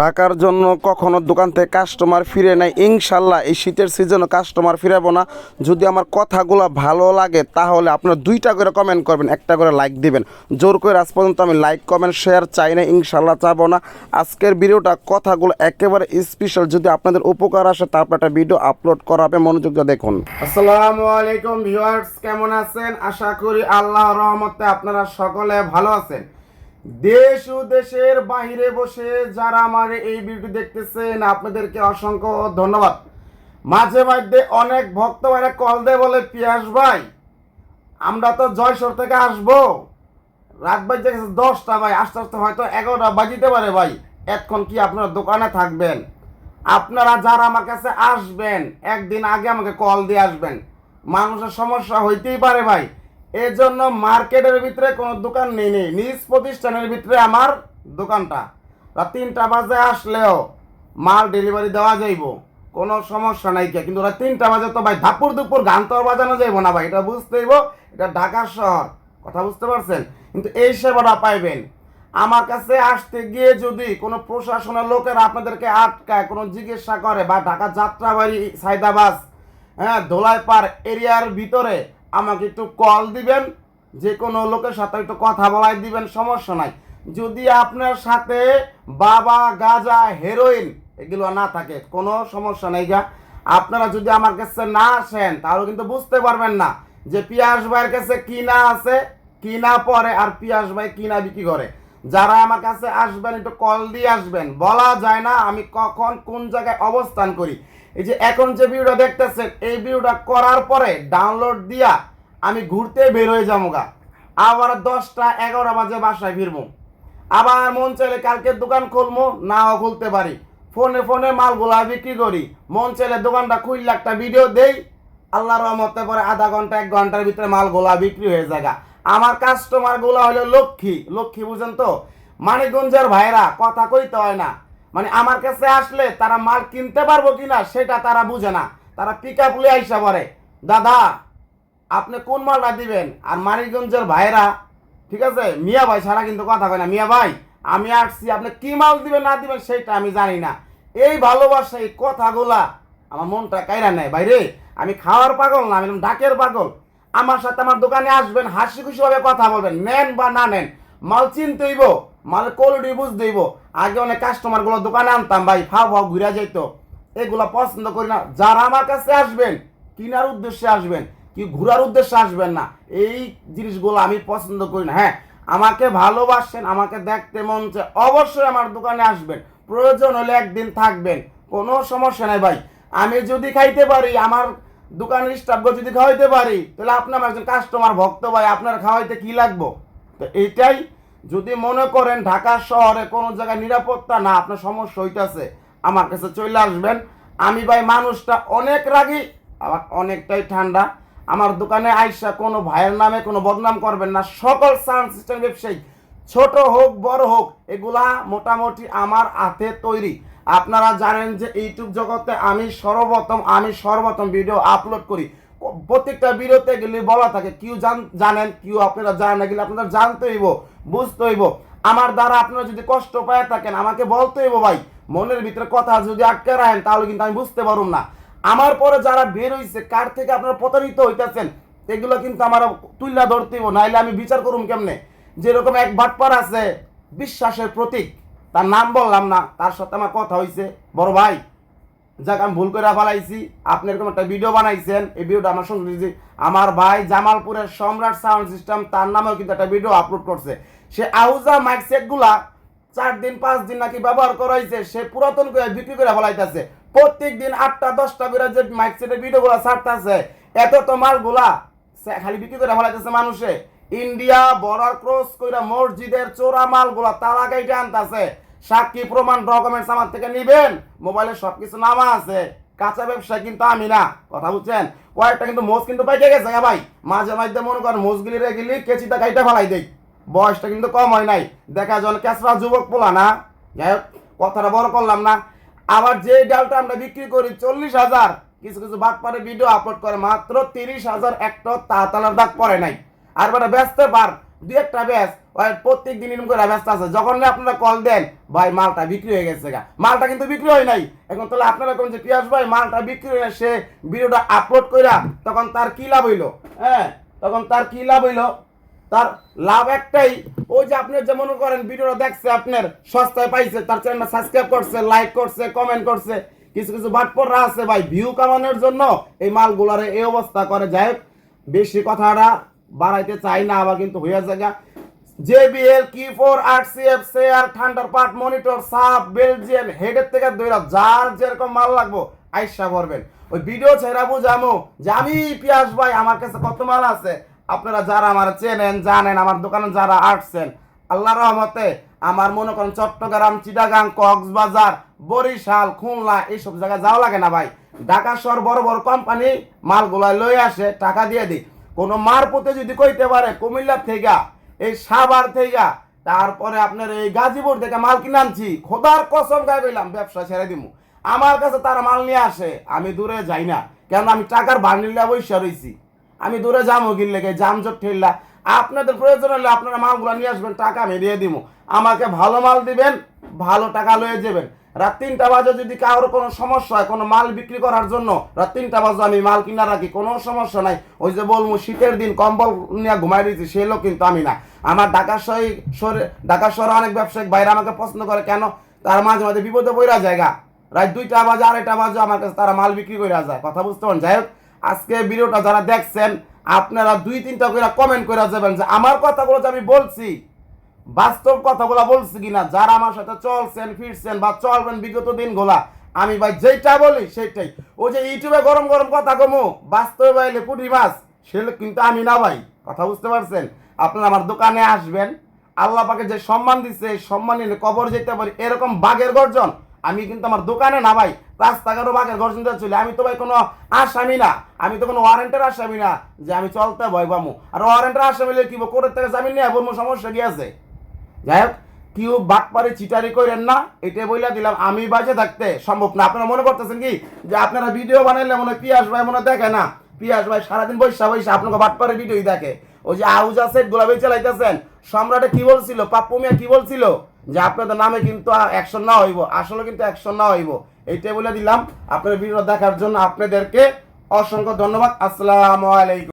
টাকার জন্য কখনো দোকান থেকে কাস্টমার ফিরে নাই। ইনশাল্লাহ এই শীতের সিজনে কাস্টমার ফিরাবো না। যদি আমার কথাগুলো ভালো লাগে, তাহলে আপনারা দুইটা করে কমেন্ট করবেন, একটা করে লাইক দিবেন। জোর করে আজ পর্যন্ত আমি লাইক কমেন্ট শেয়ার চাই না ইনশাল্লাহ চাবো না। আজকের ভিডিওটা কথাগুলো একেবারে স্পেশাল যদি আপনাদের উপকার আসে তারপর একটা ভিডিও আপলোড করা হবে মনোযোগ দিয়ে দেখুন। আসসালামু আলাইকুম ভিউয়ার্স, কেমন আছেন? আশা করি আল্লাহ রহমতে আপনারা সকলে ভালো আছেন। দেশ ও দেশের বাইরে বসে যারা আমার এই ভিডিও দেখতেছেন, আপনাদেরকে অসংখ্য ধন্যবাদ। মাঝে মধ্যে অনেক ভক্ত ভাইরা কল দেয় বলে, পিয়াস ভাই, আমরা তো জয়সর থেকে আসব। রাত বাজে গেছে দশটা ভাই, আস্তে আস্তে হয়তো এগারোটা বাজিতে পারে ভাই। এখন কি আপনারা দোকানে থাকবেন? আপনারা যারা আমার কাছে আসবেন, একদিন আগে আমাকে কল দিয়ে আসবেন। মানুষের সমস্যা হইতেই পারে ভাই। এর জন্য মার্কেটের ভিতরে কোনো দোকান নেই নেই। নিজ প্রতিষ্ঠানের ভিতরে আমার দোকানটা। রাত তিনটা বাজে আসলেও মাল ডেলিভারি দেওয়া যাইব। কোনো সমস্যা নাই কে, কিন্তু রাত তিনটা বাজে তো ভাই ধাপুর দুপুর গান তো বাজানো যাইব না ভাই। এটা বুঝতে হইব, এটা ঢাকা শহর। কথা বুঝতে পারছেন? কিন্তু এই সেবাটা পাইবেন। আমার কাছে আসতে গিয়ে যদি কোনো প্রশাসনের লোকেরা আপনাদেরকে আটকায়, কোনো জিজ্ঞাসা করে বা ঢাকা যাত্রাবাড়ি, সাইদাবাস হ্যাঁ ধোলাইপাড় এরিয়ার ভিতরে আমাকে একটু কল দিবেন, যে কোনো লোকের সাথে একটু কথা বলাই দিবেন, সমস্যা নাই। যদি আপনার সাথে বাবা গাজা হেরোইন এগুলো না থাকে, কোনো সমস্যা নেই গা। আপনারা যদি আমার কাছে না আসেন, তাহলে কিন্তু বুঝতে পারবেন না যে পিয়াস ভাইয়ের কাছে কি না আছে কি না পরে, আর পিয়াস ভাই কি না বিক্রি করে। যারা আমার কাছে আসবেন, একটু কল দিয়ে আসবেন। বলা যায় না আমি কখন কোন জায়গায় অবস্থান করি। এই যে এখন যে ভিডিওটা দেখতেছেন, এই ভিডিওটা করার পরে ডাউনলোড দিয়া আমি ঘুরতে বের হয়ে যাব গা। আবার দশটা এগারোটা বাজে বাসায় ফিরবো। আবার মন চাইলে কালকে দোকান খুলবো, নাও খুলতে পারি। ফোনে ফোনে মালগুলা বিক্রি করি। মন চাইলে দোকানটা খুললে একটা ভিডিও দেই। আল্লাহ রহমতে পরে আধা ঘণ্টা, এক ঘণ্টার ভিতরে মালগুলা বিক্রি হয়ে যায়। আমার কাস্টমারগুলা হলো লক্ষ্মী। লক্ষ্মী বুঝেন তো? মানিকগঞ্জের ভাইরা কথা কইতে হয় না। মানে আমার কাছে আসলে তারা মাল কিনতে পারব কিনা সেটা তারা বুঝে না। তারা পিক আপ লিয়ে আইসা পরে দাদা, আপনি কোন মালটা দিবেন? আর মানিকগঞ্জের ভাইরা ঠিক আছে? মিয়া ভাই ছাড়া কিন্তু কথা কয় না। মিয়া ভাই, আমি আসছি। আপনি কি মাল দিবেন, না দিবেন সেটা আমি জানি না। এই ভালোবাসা, এই কথাগুলা আমার মনটা কাইরা নেয়। বাইরে আমি খাওয়ার পাগল না, আমি ডাকের পাগল। আমার সাথে আমার দোকানে আসবেন হাসি খুশি ভাবে কথা বলবেন, নেন বা না নেন। মাল চিনতে মাল কোয়ালিটি বুঝ হইব আগে অনেক কাস্টমারগুলো দোকানে আনতাম ভাই, ফাও ফাও ঘুরে যাইতো। এগুলা পছন্দ করি না। যারা আমার কাছে আসবেন, কিনার উদ্দেশ্যে আসবেন, কি ঘোরার উদ্দেশ্যে আসবেন না, এই জিনিসগুলো আমি পছন্দ করি না। হ্যাঁ আমাকে ভালোবাসেন, আমাকে দেখতে মন চায়, অবশ্যই আমার দোকানে আসবেন। প্রয়োজন হলে একদিন থাকবেন, কোনো সমস্যা নাই ভাই। আমি যদি খাইতে পারি, আমার দোকানের স্টাফকে যদি খাওয়াইতে পারি, তাহলে আপনার একজন কাস্টমার ভক্ত ভাই, আপনার খাওয়াইতে কি লাগবো? তো এইটাই যদি মনে করেন ঢাকা শহরে কোনো জায়গায় নিরাপত্তা না, আপনার সমস্যা হইতাছে, আমার কাছে চলে আসবেন। আমি ভাই মানুষটা অনেক রাগি, আবার অনেকটাই ঠান্ডা। আমার দোকানে আইসা কোনো ভাইয়ের নামে কোনো বদনাম করবেন না। সকল সাউন্ড সিস্টেম ব্যবসায়ী, ছোট হোক, বড় হোক, এগুলা মোটামুটি আমার হাতে তৈরি। আপনারা জানেন যে ইউটিউব জগতে আমি সর্বপ্রথম আমি সর্বপ্রথম ভিডিও আপলোড করি। প্রত্যেকটা ভিডিওতে গেলে বলা থাকে, কেউ জান- জানেন, কেউ আপনারা জানেন গেলে আপনারা জানতে হইব, বুঝতে হইব। আমার দ্বারা আপনারা যদি কষ্ট পায় থাকেন, আমাকে বলতে হইব ভাই, মনের ভিতরে কথা যদি আটকে রাখেন, তাহলে কিন্তু আমি বুঝতে পারুম না। আমার পরে যারা বের হইছে, কার থেকে আপনারা প্রতারিত হইতেছেন, এগুলো কিন্তু আমার তুল্লা ধরতে হইব আমি বিচার করুম কেমনে? যেরকম এক বাটপার আছে, বিশ্বাসের প্রতীক, তার নাম বললাম না, তার সাথে আমার কথা হইছে, বড় ভাই। যাক, আমি ভুল করে ফেলাইছি। আপনি এরকম একটা ভিডিও বানাইছেন, এই ভিডিওটা আমার দিয়েছি। আমার ভাই জামালপুরের সম্রাট সাউন্ড সিস্টেম তার নামেও কিন্তু একটা ভিডিও আপলোড করছে। সে আউজা মাইক সেটগুলা চার দিন, পাঁচ দিন নাকি ব্যবহার করাইছে, সে পুরাতন করে বিক্রি করে ফেলাইতেছে। প্রত্যেক দিন আটটা, দশটা করে যে মাইক সেটের ভিডিওগুলো ছাড়তেছে, এত তো মালগুলা খালি বিক্রি করে ফেলাইতেছে মানুষে। ইন্ডিয়া বর্ডার ক্রস কইরা মসজিদের চোরা মালগুলা তারা গাইতে আনতাছে সাক্ষী প্রমাণ ডকুমেন্টস আমার থেকে নিবেন। মোবাইলে সবকিছু নামা আছে। কাঁচা ব্যবসা কিন্তু আমি না, কথা বুঝছেন? কয়েকটা কিন্তু মোজ কিন্তু পাইকে গেছে গা ভাই। মাঝে মাঝে মনে করেন মোজগুলি রে গেলি কেচিটা গাইটা ফেলাই দেই। বয়সটা কিন্তু কম হয় নাই। দেখা যায় ক্যাসরা যুবক পোলা না। যাই হোক, কথাটা বড় করলাম না। আবার যে ডালটা আমরা বিক্রি করি চল্লিশ হাজার, কিছু কিছু বাদ পারে ভিডিও আপলোড করে মাত্র তিরিশ হাজার একটা তাতালার দাগ পড়ে নাই। আর বেটা ব্যস্ত পার দুই একটা ব্যাস, ওই প্রত্যেক দিন এরকম করে ব্যস্ত আছে। যখন আপনারা কল দেন, ভাই, মালটা বিক্রি হয়ে গেছে গা। মালটা কিন্তু বিক্রি হয় নাই। এখন তাহলে আপনারা কোন যে পিয়াস ভাই, মালটা বিক্রি হয়ে সে ভিডিওটা আপলোড কইরা তখন তার কি লাভ হইল? হ্যাঁ তখন তার কি লাভ হইল? তার লাভ একটাই, ওই যে আপনি যে মনে করেন ভিডিওটা দেখছে আপনার, সস্তায় পাইছে, তার চ্যানেলটা সাবস্ক্রাইব করছে লাইক করছে কমেন্ট করছে। কিছু কিছু বাটপররা আছে ভাই ভিউ কামানোর জন্য এই মালগুলার এই অবস্থা করে। যাই বেশি কথাটা বাড়াইতে চাই না, আবার কিন্তু হয়ে জায়গা জেবিএল কি ফোর, আর সি এফ, সে আর ঠান্ডার পার্ট, মনিটর সাপ বেলজিয়াম, হেডের থেকে দইরা যার যেরকম মাল লাগবো, আইসা করবেন ওই ভিডিও ছেড়া বুঝামো যে আমি পিয়াস ভাই, আমার কাছে কত মাল আছে। আপনারা যারা আমার চেনেন, জানেন, আমার দোকানে যারা আসছেন আল্লাহ রহমতে আমার মনে করেন চট্টগ্রাম, চিটাগাং, কক্সবাজার, বরিশাল, খুলনা, এইসব জায়গায় যাওয়া লাগে না ভাই। ঢাকা শহর বড় বড় কোম্পানি, মালগুলা লয়ে আসে, টাকা দিয়ে দিই। কোনো মার পুঁতে যদি কইতে পারে কুমিল্লার থেকে এই সাভার থেকে তারপরে আপনার এই গাজীপুর থেকে মাল কিনে আনছি, খোদার কসম গায়ে পেলাম ব্যবসা ছেড়ে দিমু। আমার কাছে তারা মাল নিয়ে আসে, আমি দূরে যাই না কেন আমি টাকার বান্ডিল্লা বৈশা রইছি। আমি দূরে যাব গিল্লে জামজট ঠেললা আপনাদের প্রয়োজন হলে আপনারা মালগুলো নিয়ে আসবেন, টাকা আমি দিয়ে দিব আমাকে ভালো মাল দিবেন, ভালো টাকা লয়ে যাবেন। রাত তিনটা বাজে যদি কারোর কোনো সমস্যা হয়, কোনো মাল বিক্রি করার জন্য, রাত তিনটা বাজে আমি মাল কিনা রাখি, কোনো সমস্যা নাই। ওই যে বলব শীতের দিন কম্বল নিয়ে ঘুমাই দিয়েছি, সে লোক কিন্তু আমি না। আমার ঢাকা শহরে ঢাকা শহরে অনেক ব্যবসায়িক বাইরে আমাকে পছন্দ করে, কেন? তার মাঝে মাঝে বিপদে বইরা জায়গা। রাত দুইটা বাজে, আড়াইটা বাজে, আমার কাছে তারা মাল বিক্রি করে যায়। কথা বুঝতে পারেন যাই হোক, আজকে ভিডিওটা যারা দেখছেন, আপনারা দুই তিনটা করে কমেন্ট করে যাবেন যে, আমার কথাগুলো যে আমি বলছি বাস্তব কথাগুলো বলছি কিনা? যারা আমার সাথে চলছেন, ফিরছেন বা চলবেন বিগত দিন দিনগুলা, আমি ভাই যেটা বলি সেটাই ও যে ইউটিউবে গরম গরম কথা কমো, বাস্তবে বাইলে পুঁটি মাছ, সে কিন্তু আমি না ভাই। কথা বুঝতে পারছেন? আপনারা আমার দোকানে আসবেন, আল্লাহ পাকে যে সম্মান দিচ্ছে সম্মান নিলে কবর যেতে পারি, এরকম বাঘের গর্জন, আমি কিন্তু আমার দোকানে না ভাই, রাস্তাঘাটও বাঘের গর্জন চলি। আমি তো ভাই কোনো আসামি না, আমি তো কোনো ওয়ারেন্টের আসামি না, যে আমি চলতে ভয় পামু। আর ওয়ারেন্টের আসামি কি কোর্টের থেকে জামিন নিয়ে বলব সমস্যা কি আছে? যাই হোক কেউ বাটপারে চিটারি করেন না এটা বইলা দিলাম। আমি বাজে থাকতে সম্ভব না। আপনারা মনে করতেছেন কি? যে আপনারা ভিডিও বানাইলে মনে হয় পিয়াস ভাই মনে দেখে না। পিয়াস ভাই সারাদিন বৈশা বৈশা আপনাকে বাটপারে ভিডিওই দেখে। ওই যে আউজা সেট গোলাপি চালাইতেছেন সম্রাটে কি বলছিল? পাপ্পু মিয়া কি বলছিল? যে আপনাদের নামে কিন্তু অ্যাকশন না হইব। আসলে কিন্তু অ্যাকশন না হইব। এইটাই বলে দিলাম। আপনার ভিডিও দেখার জন্য আপনাদেরকে অসংখ্য ধন্যবাদ। আসসালামু আলাইকুম।